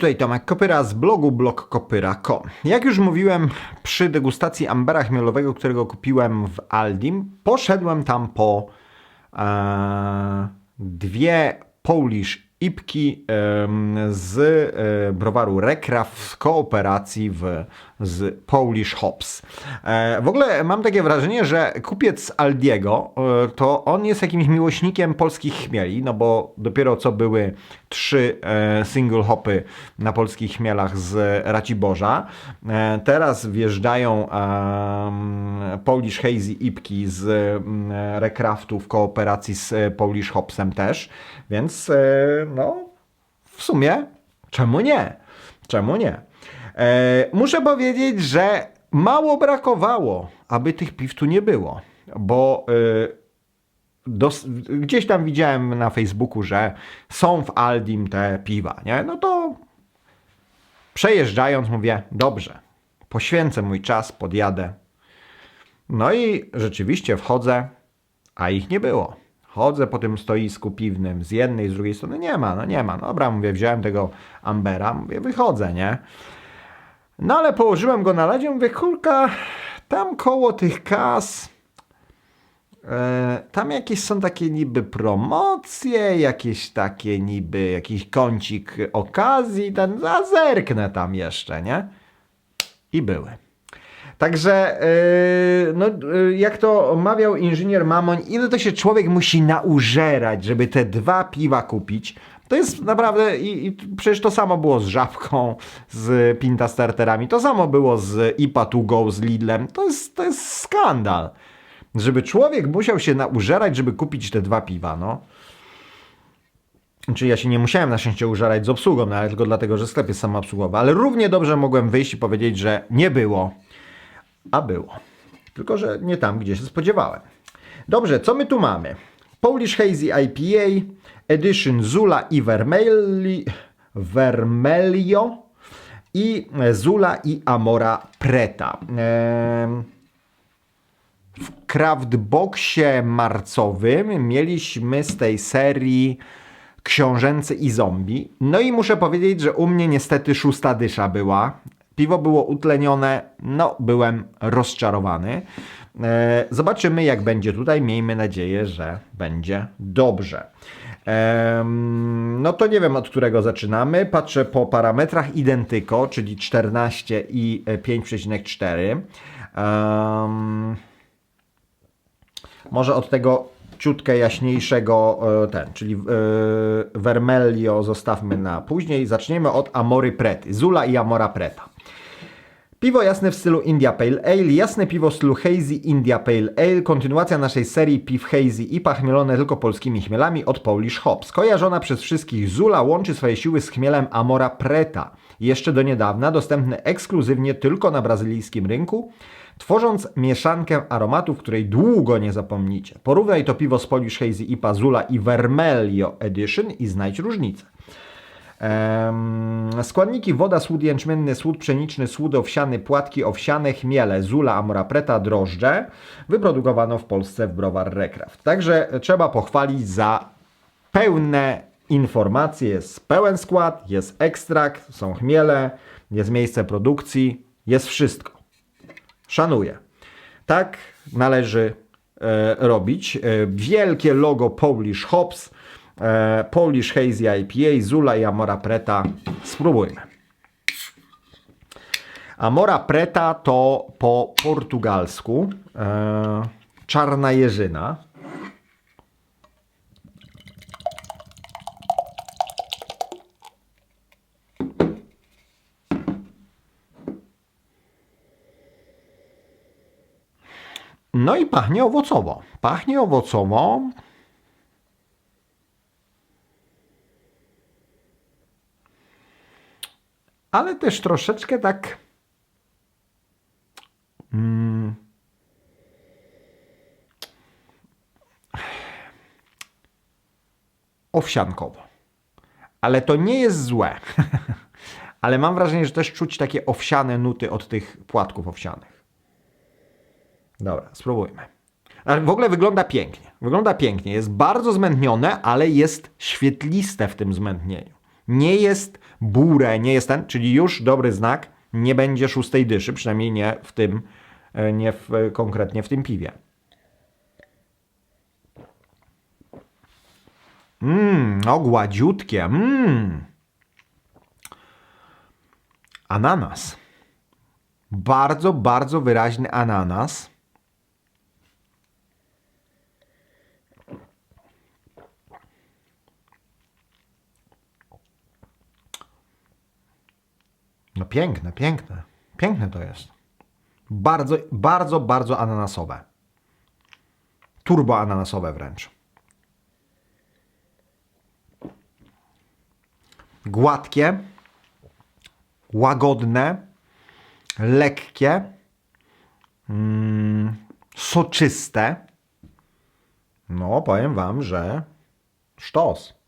tutaj Tomek Kopyra z blogu blogkopyra.com. Jak już mówiłem przy degustacji ambera chmielowego, którego kupiłem w Aldim, poszedłem tam po e, dwie Polish ipki em, z e, browaru Rekraf w kooperacji w, z Polish Hops. E, w ogóle mam takie wrażenie, że kupiec Aldiego e, to on jest jakimś miłośnikiem polskich chmieli, no bo dopiero co były trzy e, single hopy na polskich chmielach z Raciborza. Teraz wjeżdżają Polish Hazy ipki z mm, Rekraftu w kooperacji z Polish Hopsem też, więc no w sumie czemu nie? Czemu nie? E, muszę powiedzieć, że mało brakowało, aby tych piw tu nie było, bo e, dos- gdzieś tam widziałem na Facebooku, że są w Aldim te piwa, nie? No to przejeżdżając mówię, dobrze, poświęcę mój czas, podjadę. No i rzeczywiście wchodzę, a ich nie było. Chodzę po tym stoisku piwnym, z jednej, z drugiej strony nie ma, no nie ma. Dobra, mówię, wziąłem tego Ambera, mówię, wychodzę, nie? No ale położyłem go na ladzie, mówię, kulka, tam koło tych kas, e, tam jakieś są takie niby promocje, jakieś takie niby, jakiś kącik okazji, ten, a zerknę tam jeszcze, nie? I były. Także, yy, no, yy, jak to mawiał inżynier Mamoń, ile to się człowiek musi naużerać, żeby te dwa piwa kupić. To jest naprawdę, i, i przecież to samo było z Żabką, z Pinta Starterami, to samo było z IPA to go, z Lidlem. To jest, to jest skandal. Żeby człowiek musiał się naużerać, żeby kupić te dwa piwa, no. Czy ja się nie musiałem na szczęście użerać z obsługą, no, ale tylko dlatego, że sklep jest samoobsługowy. Ale równie dobrze mogłem wyjść i powiedzieć, że nie było. A było. Tylko, że nie tam, gdzie się spodziewałem. Dobrze, co my tu mamy? Polish Hazy IPA, Edition Zula i Vermelli, Vermelio i Zula i Amora Preta. W Craftboxie marcowym mieliśmy z tej serii Książęcy i Zombie. No i muszę powiedzieć, że u mnie niestety szósta dysza była. Piwo było utlenione, no byłem rozczarowany. E, zobaczymy jak będzie tutaj. Miejmy nadzieję, że będzie dobrze. No to nie wiem od którego zaczynamy. Patrzę po parametrach identyko, czyli 14 i e, 5,4. Em, może od tego ciutkę jaśniejszego e, ten, czyli e, Vermelio zostawmy na później. Zaczniemy od Amory Prety. Zula i Amora Preta. Piwo jasne w stylu India Pale Ale, jasne piwo w stylu Hazy India Pale Ale, kontynuacja naszej serii piw Hazy i pachmielone tylko polskimi chmielami od Polish Hops. Kojarzona przez wszystkich Zula łączy swoje siły z chmielem Amora Preta. Jeszcze do niedawna dostępny ekskluzywnie tylko na brazylijskim rynku, tworząc mieszankę aromatów, której długo nie zapomnicie. Porównaj to piwo z Polish Hazy IPA Zula i Vermelio Edition i znajdź różnicę. Składniki woda, słód jęczmienny, słód pszeniczny, słód owsiany, płatki owsiane, chmiele, zula, amora preta, drożdże. Wyprodukowano w Polsce w browar Recraft. Także trzeba pochwalić za pełne informacje. Jest pełen skład, jest ekstrakt, są chmiele, jest miejsce produkcji, jest wszystko. Szanuję. Tak należy e, robić. E, wielkie logo Polish Hops, e, Polish Hazy IPA, Zula i Amora Preta. Spróbujmy. Amora Preta to po portugalsku e, czarna jeżyna. No i pachnie owocowo. Pachnie owocowo. Ale też troszeczkę tak. Mm, owsiankowo. Ale to nie jest złe. Ale mam wrażenie, że też czuć takie owsiane nuty od tych płatków owsianych. Dobra, spróbujmy. W ogóle wygląda pięknie. Wygląda pięknie. Jest bardzo zmętnione, ale jest świetliste w tym zmętnieniu. Nie jest burę, nie jest ten, czyli już dobry znak, nie będzie szóstej dyszy, przynajmniej nie w tym, e, nie w, konkretnie w tym piwie. Mmm, no gładziutkie, mmm. Ananas. Bardzo, bardzo wyraźny ananas. No piękne, piękne. Piękne to jest. Bardzo, bardzo, bardzo ananasowe. Turbo ananasowe wręcz. Gładkie, łagodne, lekkie, mm, soczyste. No, powiem Wam, że sztos.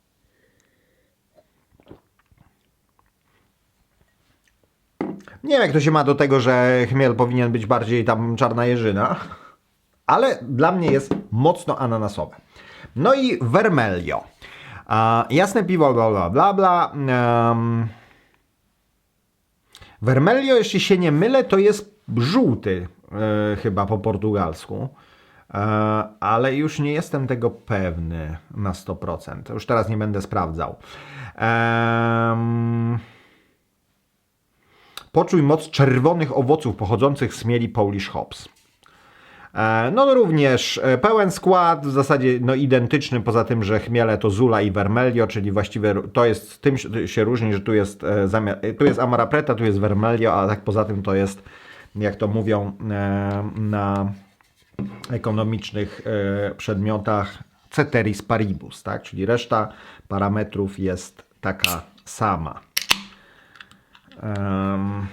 Nie wiem, jak to się ma do tego, że chmiel powinien być bardziej tam czarna jeżyna, ale dla mnie jest mocno ananasowe. No i vermelio. A, jasne piwo, bla bla bla bla. Um, vermelio, jeśli się nie mylę, to jest żółty e, chyba po portugalsku. E, ale już nie jestem tego pewny na 100%. Już teraz nie będę sprawdzał. Em, Poczuj moc czerwonych owoców pochodzących z mieli Polish Hops. E, No również e, pełen skład, w zasadzie no, identyczny, poza tym, że chmiele to Zula i Vermelio, czyli właściwie to jest, tym się- różni, że tu jest, e, zamiast, tu jest Amara Preta, tu jest Vermelio, a tak poza tym to jest, jak to mówią na ekonomicznych przedmiotach, ceteris paribus, tak? czyli reszta parametrów jest taka sama. Em,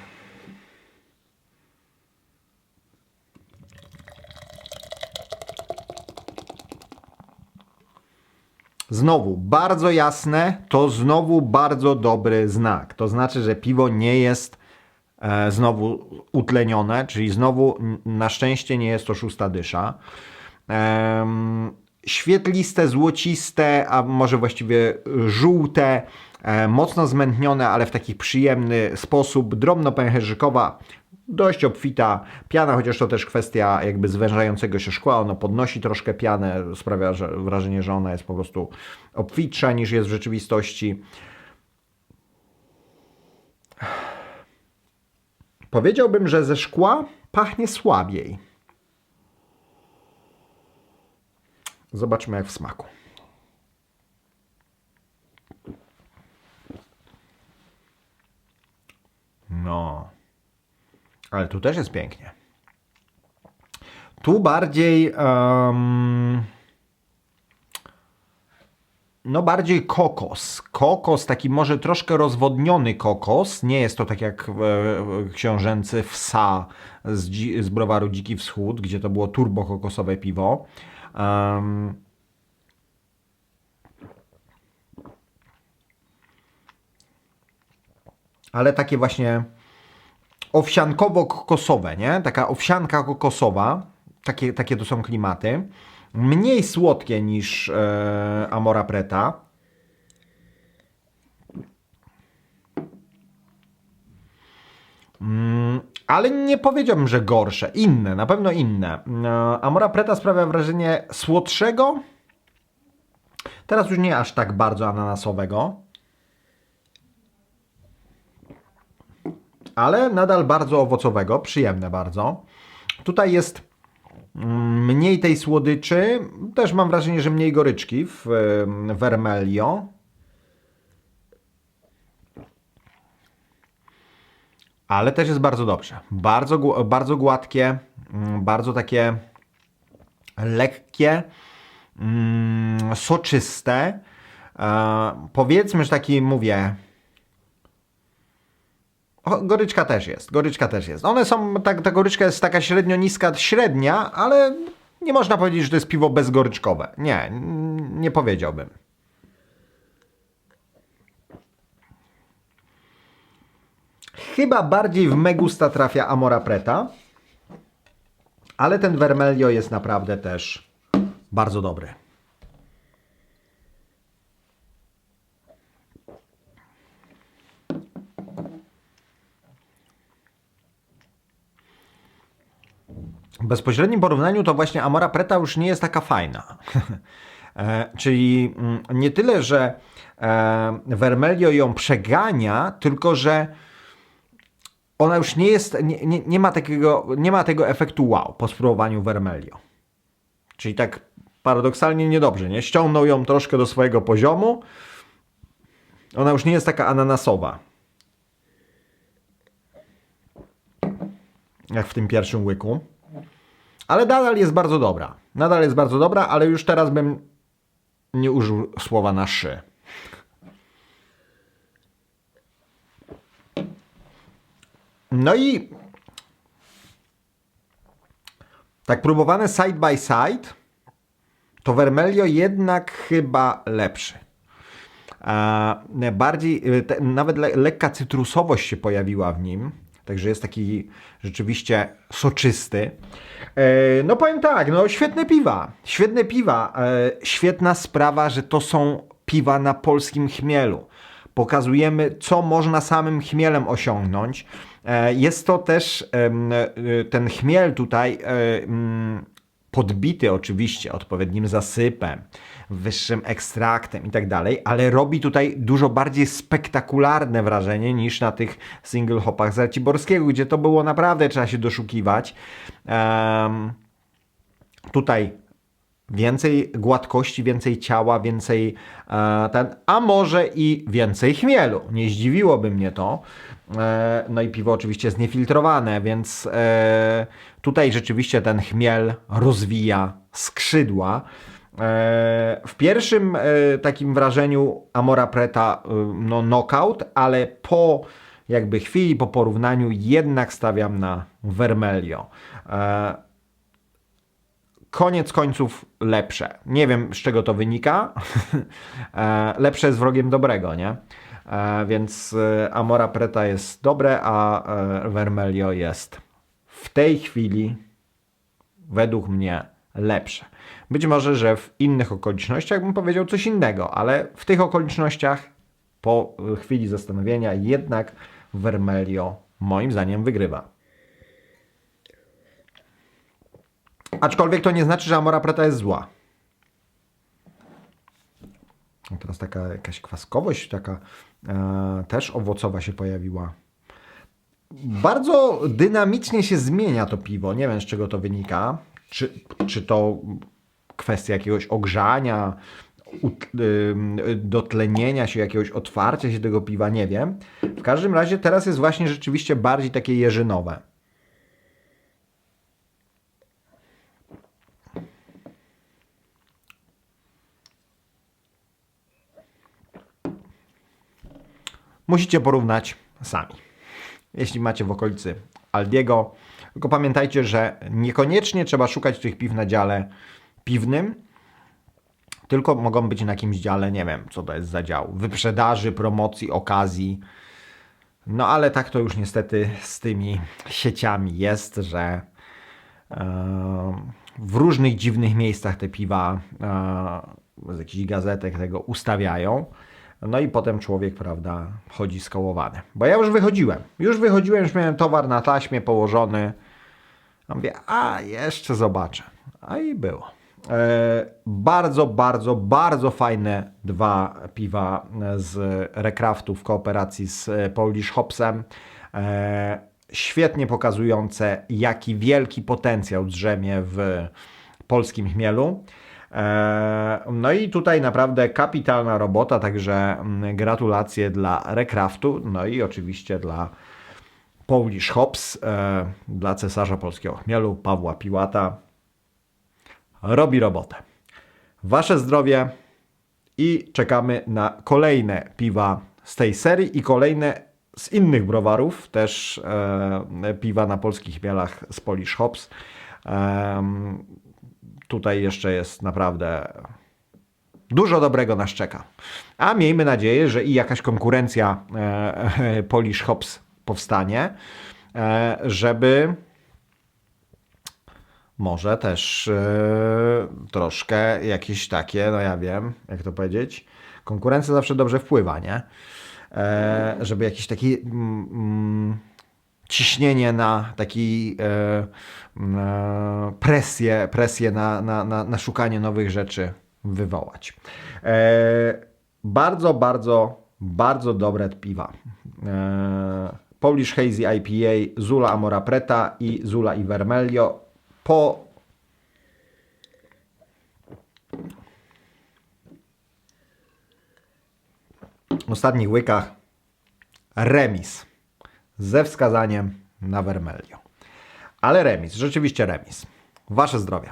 Znowu, bardzo jasne, to znowu bardzo dobry znak. To znaczy, że piwo nie jest e, znowu utlenione, czyli znowu na szczęście nie jest to szósta dysza. Em, świetliste, złociste, a może właściwie żółte, e, mocno zmętnione, ale w taki przyjemny sposób, drobno-pęcherzykowa, dość obfita piana, chociaż to też kwestia jakby zwężającego się szkła, ono podnosi troszkę pianę, sprawia że, wrażenie, że ona jest po prostu obfitsza niż jest w rzeczywistości. Powiedziałbym, że ze szkła pachnie słabiej. Zobaczmy jak w smaku. No. Ale tu też jest pięknie. Tu bardziej. em, no, bardziej kokos. Kokos, taki może troszkę rozwodniony kokos. Nie jest to tak jak e, książęcy wsa z, z browaru Dziki Wschód, gdzie to było turbo kokosowe piwo. Em, ale takie właśnie owsiankowo-kokosowe, nie? Taka owsianka kokosowa, takie, takie to są klimaty. Mniej słodkie niż e, Amora Preta. Mm, ale nie powiedziałbym, że gorsze. Inne, na pewno inne. E, Amora Preta sprawia wrażenie słodszego. Teraz już nie aż tak bardzo ananasowego. ale nadal bardzo owocowego, przyjemne bardzo. Tutaj jest mm, mniej tej słodyczy, też mam wrażenie, że mniej goryczki w Vermelio. Ale też jest bardzo dobrze. Bardzo, bardzo gładkie, mm, bardzo takie lekkie, mm, soczyste. E, powiedzmy, że taki, mówię, goryczka też jest, goryczka też jest. One są, tak, ta goryczka jest taka średnio niska, średnia, ale nie można powiedzieć, że to jest piwo bezgoryczkowe. Nie, nie powiedziałbym. Chyba bardziej w Megusta trafia Amora Preta, ale ten Vermelio jest naprawdę też bardzo dobry. W bezpośrednim porównaniu to właśnie Amora Preta już nie jest taka fajna. E, czyli mm, nie tyle, że e, Vermelio ją przegania, tylko że ona już nie jest, nie, nie, nie, ma takiego, nie ma tego efektu wow po spróbowaniu Vermelio. Czyli tak paradoksalnie niedobrze, nie? Ściągnął ją troszkę do swojego poziomu. Ona już nie jest taka ananasowa. Jak w tym pierwszym łyku. Ale nadal jest bardzo dobra. Nadal jest bardzo dobra, ale już teraz bym nie użył słowa na szy. No i tak próbowane side by side, to Vermelio jednak chyba lepszy. A bardziej, y, te, nawet le, lekka cytrusowość się pojawiła w nim, także jest taki rzeczywiście soczysty. E, no powiem tak, no świetne piwa, świetne piwa, e, świetna sprawa, że to są piwa na polskim chmielu. Pokazujemy, co można samym chmielem osiągnąć. E, Jest to też e, ten chmiel tutaj e, podbity oczywiście odpowiednim zasypem, wyższym ekstraktem i tak dalej, ale robi tutaj dużo bardziej spektakularne wrażenie niż na tych single hopach z Raciborskiego, gdzie to było naprawdę trzeba się doszukiwać. Tutaj więcej gładkości, więcej ciała, więcej e, ten, a może i więcej chmielu. Nie zdziwiłoby mnie to. E, no i piwo oczywiście jest niefiltrowane, więc e, tutaj rzeczywiście ten chmiel rozwija skrzydła. E, w pierwszym e, takim wrażeniu Amora Preta e, no knockout, ale po jakby chwili, po porównaniu jednak stawiam na Vermelio. Koniec końców lepsze. Nie wiem z czego to wynika. E, lepsze jest wrogiem dobrego, nie? E, Więc e, Amora Preta jest dobre, a Vermelio jest w tej chwili według mnie lepsze. Być może, że w innych okolicznościach bym powiedział coś innego, ale w tych okolicznościach po chwili zastanowienia jednak Vermelio moim zdaniem wygrywa. Aczkolwiek to nie znaczy, że Amora Preta jest zła. No Teraz taka jakaś kwaskowość, taka e, też owocowa się pojawiła. Bardzo dynamicznie się zmienia to piwo. Nie wiem z czego to wynika. Czy, czy to kwestia jakiegoś ogrzania, dotlenienia się, jakiegoś otwarcia się tego piwa, nie wiem. W każdym razie teraz jest właśnie rzeczywiście bardziej takie jeżynowe. Musicie porównać sami. Jeśli macie w okolicy Aldiego, tylko pamiętajcie, że niekoniecznie trzeba szukać tych piw na dziale piwnym, tylko mogą być na jakimś dziale, nie wiem, co to jest za dział, wyprzedaży, promocji, okazji. No ale tak to już niestety z tymi sieciami jest, że e, w różnych dziwnych miejscach te piwa e, z jakichś gazetek tego ustawiają. No i potem człowiek, prawda, chodzi skołowany. Bo ja już wychodziłem. Już wychodziłem, już miałem towar na taśmie położony. A mówię, a jeszcze zobaczę. A i było. E, bardzo, bardzo, bardzo fajne dwa piwa z Recraftu w kooperacji z e, Polish Hopsem. E, świetnie pokazujące, jaki wielki potencjał drzemie w polskim chmielu. E, No i tutaj naprawdę kapitalna robota, także mm, gratulacje dla Recraftu, no i oczywiście dla Polish Hops, e, dla cesarza polskiego chmielu, Pawła Piłata. Robi robotę. Wasze zdrowie i czekamy na kolejne piwa z tej serii i kolejne z innych browarów, też e, piwa na polskich chmielach z Polish Hops. Em, tutaj jeszcze jest naprawdę dużo dobrego nas czeka. A miejmy nadzieję, że i jakaś konkurencja e, Polish Hops powstanie, e, żeby może też e, troszkę jakieś takie, no ja wiem, jak to powiedzieć, konkurencja zawsze dobrze wpływa, nie? E, żeby jakiś taki mm, mm, ciśnienie na taki e, e, presję, presję na, na, na, na szukanie nowych rzeczy wywołać. E, bardzo, bardzo, bardzo dobre piwa. Polish Hazy IPA, Zula Amora Preta i Zula i po ostatnich łykach remis ze wskazaniem na Vermelho. Ale remis, rzeczywiście remis. Wasze zdrowie.